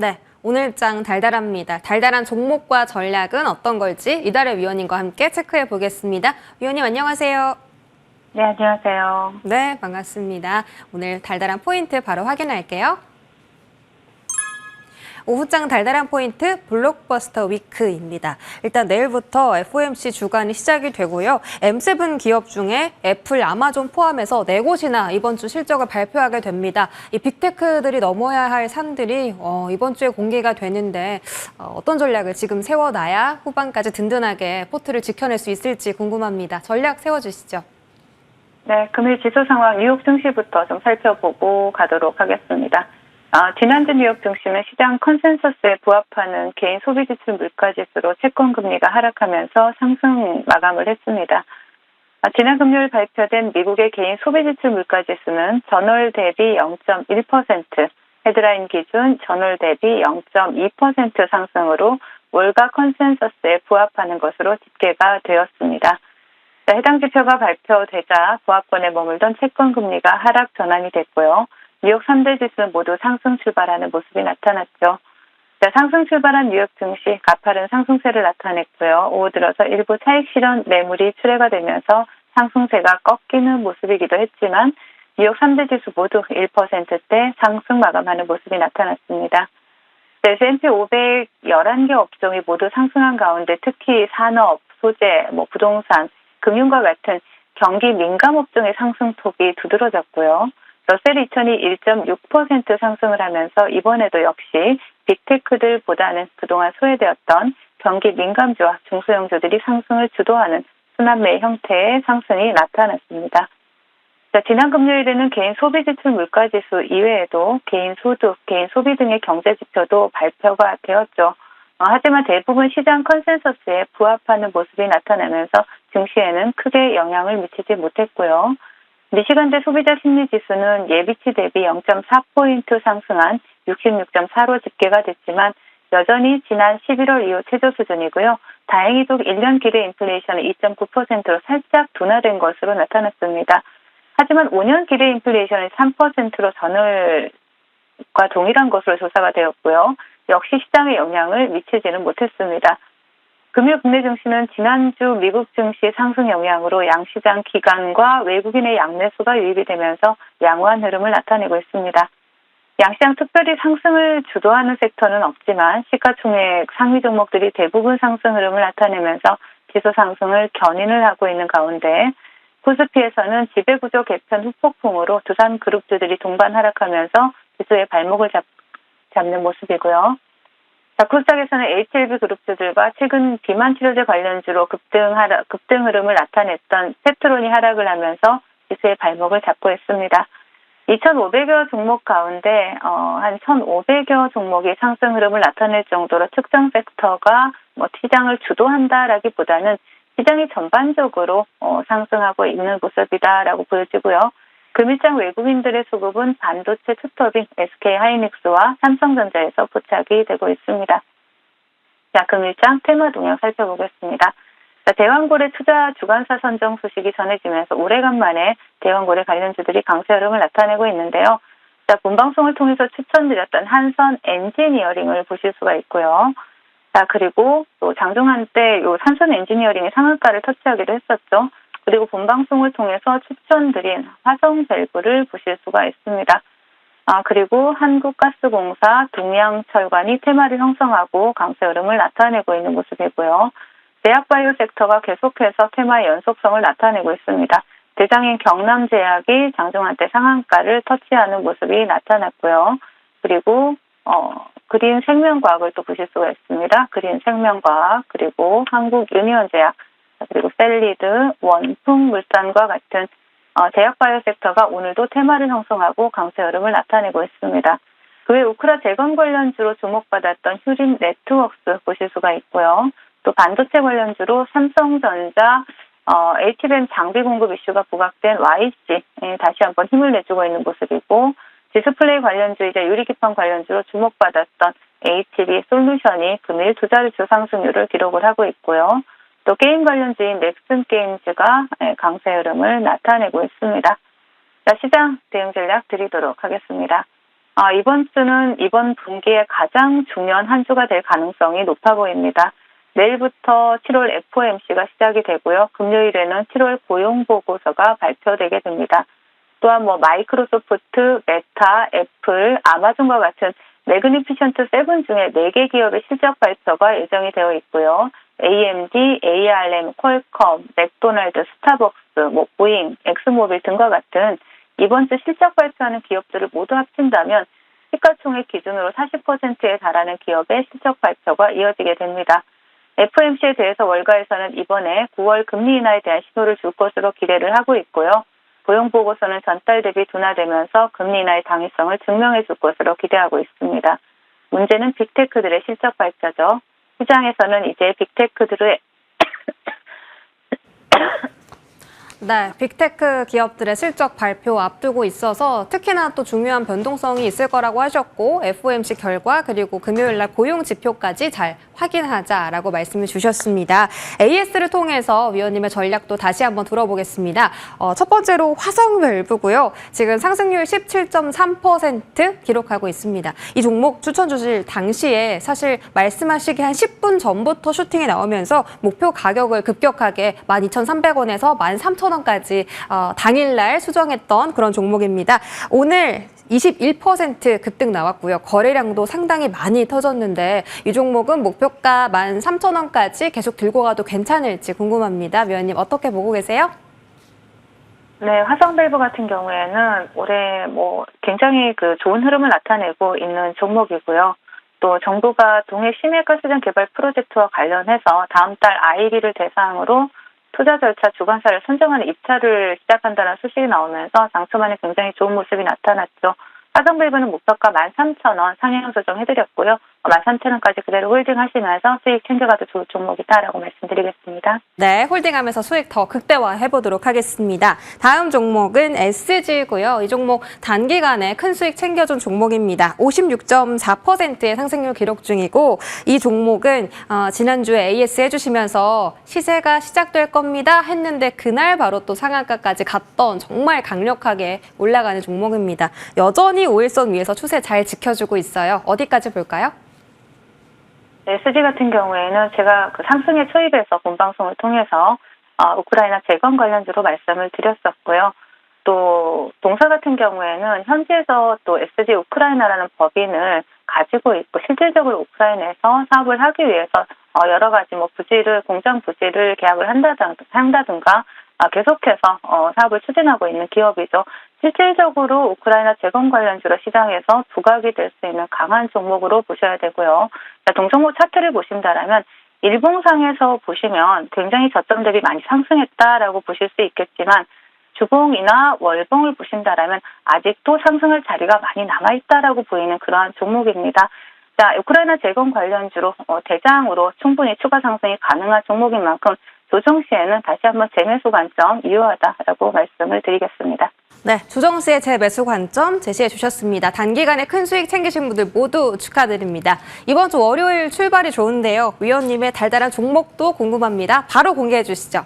네, 오늘장 달달합니다. 달달한 종목과 전략은 어떤 걸지 이달의 위원님과 함께 체크해 보겠습니다. 위원님 안녕하세요. 네, 안녕하세요. 네, 반갑습니다. 오늘 달달한 포인트 바로 확인할게요. 오후장 달달한 포인트 블록버스터 위크입니다. 일단 내일부터 FOMC 주간이 시작이 되고요. M7 기업 중에 애플, 아마존 포함해서 네 곳이나 이번 주 실적을 발표하게 됩니다. 이 빅테크들이 넘어야 할 산들이 어, 이번 주에 공개가 되는데 어, 어떤 전략을 지금 세워놔야 후반까지 든든하게 포트를 지켜낼 수 있을지 궁금합니다. 전략 세워주시죠. 네, 금일 지수 상황 뉴욕 증시부터 좀 살펴보고 가도록 하겠습니다. 아, 지난주 뉴욕 증시는 시장 컨센서스에 부합하는 개인 소비 지출 물가 지수로 채권 금리가 하락하면서 상승 마감을 했습니다. 아, 지난 금요일 발표된 미국의 개인 소비 지출 물가 지수는 전월 대비 0.1%, 헤드라인 기준 전월 대비 0.2% 상승으로 월가 컨센서스에 부합하는 것으로 집계가 되었습니다. 자, 해당 지표가 발표되자 부합권에 머물던 채권 금리가 하락 전환이 됐고요. 뉴욕 3대 지수는 모두 상승 출발하는 모습이 나타났죠. 자, 상승 출발한 뉴욕 증시 가파른 상승세를 나타냈고요. 오후 들어서 일부 차익 실현 매물이 출회가 되면서 상승세가 꺾이는 모습이기도 했지만 뉴욕 3대 지수 모두 1%대 상승 마감하는 모습이 나타났습니다. S&P 500 11개 업종이 모두 상승한 가운데 특히 산업, 소재, 뭐 부동산, 금융과 같은 경기 민감 업종의 상승폭이 두드러졌고요. 러셀 2000이 1.6% 상승을 하면서 이번에도 역시 빅테크들보다는 그동안 소외되었던 경기 민감주와 중소형주들이 상승을 주도하는 순환매 형태의 상승이 나타났습니다. 자, 지난 금요일에는 개인 소비 지출 물가 지수 이외에도 개인 소득, 개인 소비 등의 경제 지표도 발표가 되었죠. 어, 하지만 대부분 시장 컨센서스에 부합하는 모습이 나타나면서 증시에는 크게 영향을 미치지 못했고요. 미시간대 소비자 심리 지수는 예비치 대비 0.4포인트 상승한 66.4로 집계가 됐지만 여전히 지난 11월 이후 최저 수준이고요. 다행히도 1년 기대 인플레이션이 2.9%로 살짝 둔화된 것으로 나타났습니다. 하지만 5년 기대 인플레이션이 3%로 전월과 동일한 것으로 조사가 되었고요. 역시 시장에 영향을 미치지는 못했습니다. 금요 국내 증시는 지난주 미국 증시 상승 영향으로 양시장 기관과 외국인의 양매수가 유입이 되면서 양호한 흐름을 나타내고 있습니다. 양시장 특별히 상승을 주도하는 섹터는 없지만 시가총액 상위 종목들이 대부분 상승 흐름을 나타내면서 지수 상승을 견인을 하고 있는 가운데 코스피에서는 지배구조 개편 후폭풍으로 두산 그룹주들이 동반 하락하면서 지수의 발목을 잡, 잡는 모습이고요. 자, 코스닥에서는 HLB 그룹주들과 최근 비만 치료제 관련주로 급등 하락, 급등 흐름을 나타냈던 세트론이 하락을 하면서 지수의 발목을 잡고 있습니다. 2,500여 종목 가운데 어, 한 1,500여 종목이 상승 흐름을 나타낼 정도로 특정 섹터가 뭐 시장을 주도한다라기보다는 시장이 전반적으로 어, 상승하고 있는 모습이다라고 보여지고요. 금일장 외국인들의 수급은 반도체 투톱인 SK 하이닉스와 삼성전자에서 포착이 되고 있습니다. 자, 금일장 테마 동향 살펴보겠습니다. 자, 대왕고래 투자 주관사 선정 소식이 전해지면서 오래간만에 대왕고래 관련주들이 강세 흐름을 나타내고 있는데요. 자, 본방송을 통해서 추천드렸던 한선 엔지니어링을 보실 수가 있고요. 자, 그리고 또 장중한 때 요 산선 엔지니어링이 상한가를 터치하기도 했었죠. 그리고 본 방송을 통해서 추천드린 화성 밸브를 보실 수가 있습니다. 아, 그리고 한국가스공사, 동양철관이 테마를 형성하고 강세 흐름을 나타내고 있는 모습이고요. 제약바이오 섹터가 계속해서 테마의 연속성을 나타내고 있습니다. 대장인 경남제약이 장중한 때 상한가를 터치하는 모습이 나타났고요. 그리고 어, 그린 생명과학을 또 보실 수가 있습니다. 그린 생명과학 그리고 한국 유니온제약 그리고 셀리드, 원품 물산과 같은 어, 제약 바이오 섹터가 오늘도 테마를 형성하고 강세 흐름을 나타내고 있습니다. 그 외 우크라 재건 관련주로 주목받았던 휴린 네트워크스 보실 수가 있고요. 또 반도체 관련주로 삼성전자, 어, HBM 장비 공급 이슈가 부각된 YC 에 다시 한번 힘을 내주고 있는 모습이고 디스플레이 관련주이자 유리기판 관련주로 주목받았던 HB 솔루션이 금일 두 자릿수 상승률을 기록을 하고 있고요. 또 게임 관련주인 넥슨 게임즈가 강세 흐름을 나타내고 있습니다. 자, 시장 대응 전략 드리도록 하겠습니다. 아, 이번 주는 이번 분기에 가장 중요한 한 주가 될 가능성이 높아 보입니다. 내일부터 7월 FOMC가 시작이 되고요. 금요일에는 7월 고용 보고서가 발표되게 됩니다. 또한 뭐 마이크로소프트, 메타, 애플, 아마존과 같은 매그니피션트 세븐 중에 4개 기업의 실적 발표가 예정이 되어 있고요. AMD, ARM, 퀄컴, 맥도날드, 스타벅스, 뭐 보잉, 엑스모빌 등과 같은 이번 주 실적 발표하는 기업들을 모두 합친다면 시가총액 기준으로 40%에 달하는 기업의 실적 발표가 이어지게 됩니다. FMC에 대해서 월가에서는 이번에 9월 금리 인하에 대한 신호를 줄 것으로 기대를 하고 있고요. 고용 보고서는 전달 대비 둔화되면서 금리 인하의 당위성을 증명해 줄 것으로 기대하고 있습니다. 문제는 빅테크들의 실적 발표죠. 시장에서는 이제 빅테크들의 네, 빅테크 기업들의 실적 발표 앞두고 있어서 특히나 또 중요한 변동성이 있을 거라고 하셨고 FOMC 결과 그리고 금요일 날 고용 지표까지 잘 확인하자라고 말씀을 주셨습니다. AS를 통해서 위원님의 전략도 다시 한번 들어보겠습니다. 어, 첫 번째로 화성 밸브고요. 지금 상승률 17.3% 기록하고 있습니다. 이 종목 추천 주실 당시에 사실 말씀하시기 한 10분 전부터 슈팅이 나오면서 목표 가격을 급격하게 12,300원에서 13,000원 까지 어, 당일날 수정했던 그런 종목입니다. 오늘 21% 급등 나왔고요. 거래량도 상당히 많이 터졌는데 이 종목은 목표가 13,000원까지 계속 들고 가도 괜찮을지 궁금합니다. 위원님 어떻게 보고 계세요? 네, 화성밸브 같은 경우에는 올해 뭐 굉장히 그 좋은 흐름을 나타내고 있는 종목이고요. 또 정부가 동해 심해가스전 개발 프로젝트와 관련해서 다음 달 IB를 대상으로 투자 절차 주관사를 선정하는 입찰을 시작한다는 소식이 나오면서 장초만에 굉장히 좋은 모습이 나타났죠. 화성밸브는 목표가 13,000원 상향 조정해드렸고요. 13,000원까지 그대로 홀딩하시면서 수익 챙겨가도 좋을 종목이다라고 말씀드리겠습니다. 네, 홀딩하면서 수익 더 극대화해 보도록 하겠습니다. 다음 종목은 SG고요. 이 종목 단기간에 큰 수익 챙겨준 종목입니다. 56.4%의 상승률 기록 중이고 이 종목은 어, 지난주에 AS 해주시면서 시세가 시작될 겁니다 했는데 그날 바로 또 상한가까지 갔던 정말 강력하게 올라가는 종목입니다. 여전히 5일선 위에서 추세 잘 지켜주고 있어요. 어디까지 볼까요? SG 같은 경우에는 제가 그 상승의 초입에서 본방송을 통해서 어, 우크라이나 재건 관련주로 말씀을 드렸었고요. 또 동사 같은 경우에는 현지에서 또 SG 우크라이나라는 법인을 가지고 있고 실질적으로 우크라이나에서 사업을 하기 위해서 어, 여러 가지 뭐 부지를 공장 부지를 계약을 한다든, 한다든가 아, 계속해서 어, 사업을 추진하고 있는 기업이죠. 실질적으로 우크라이나 재건 관련주로 시장에서 부각이 될 수 있는 강한 종목으로 보셔야 되고요. 자, 동종목 차트를 보신다라면 일봉상에서 보시면 굉장히 저점 대비 많이 상승했다라고 보실 수 있겠지만 주봉이나 월봉을 보신다라면 아직도 상승할 자리가 많이 남아있다라고 보이는 그러한 종목입니다. 자, 우크라이나 재건 관련주로 어, 대장으로 충분히 추가 상승이 가능한 종목인 만큼 조정 시에는 다시 한번 재매수 관점 유효하다라고 말씀을 드리겠습니다. 네, 조정 씨의 재매수 관점 제시해 주셨습니다. 단기간에 큰 수익 챙기신 분들 모두 축하드립니다. 이번 주 월요일 출발이 좋은데요. 위원님의 달달한 종목도 궁금합니다. 바로 공개해 주시죠.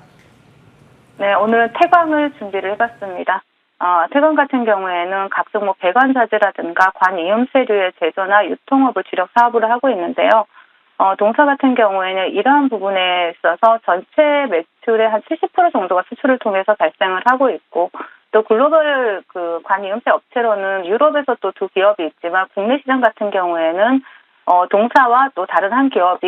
네, 오늘은 태광을 준비를 해봤습니다. 어, 태광 같은 경우에는 각종 뭐 배관자재라든가 관이음새류의 제조나 유통업을 주력 사업으로 하고 있는데요. 어, 동사 같은 경우에는 이러한 부분에 있어서 전체 매출의 한 70% 정도가 수출을 통해서 발생을 하고 있고 또 글로벌 그 관이음새 업체로는 유럽에서 또 두 기업이 있지만 국내 시장 같은 경우에는 어, 동사와 또 다른 한 기업이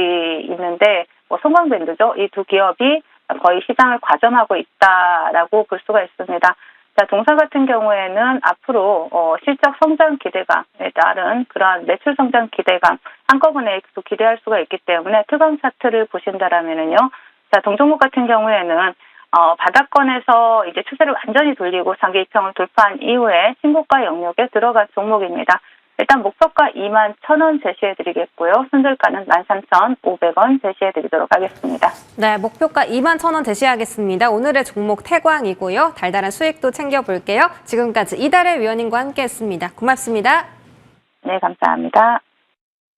있는데 뭐 송광밴드죠. 이 두 기업이 거의 시장을 과점하고 있다라고 볼 수가 있습니다. 자, 동사 같은 경우에는 앞으로 어, 실적 성장 기대감에 따른 그러한 매출 성장 기대감 한꺼번에 또 기대할 수가 있기 때문에 특강 차트를 보신다라면은요. 자, 동종목 같은 경우에는 어, 바닥권에서 이제 추세를 완전히 돌리고 장기 이평을 돌파한 이후에 신고가 영역에 들어간 종목입니다. 일단 목표가 2만 1,000원 제시해 드리겠고요. 손절가는 13,500원 제시해 드리도록 하겠습니다. 네, 목표가 2만 1,000원 제시하겠습니다. 오늘의 종목 태광이고요. 달달한 수익도 챙겨볼게요. 지금까지 이달의 위원님과 함께했습니다. 고맙습니다. 네, 감사합니다.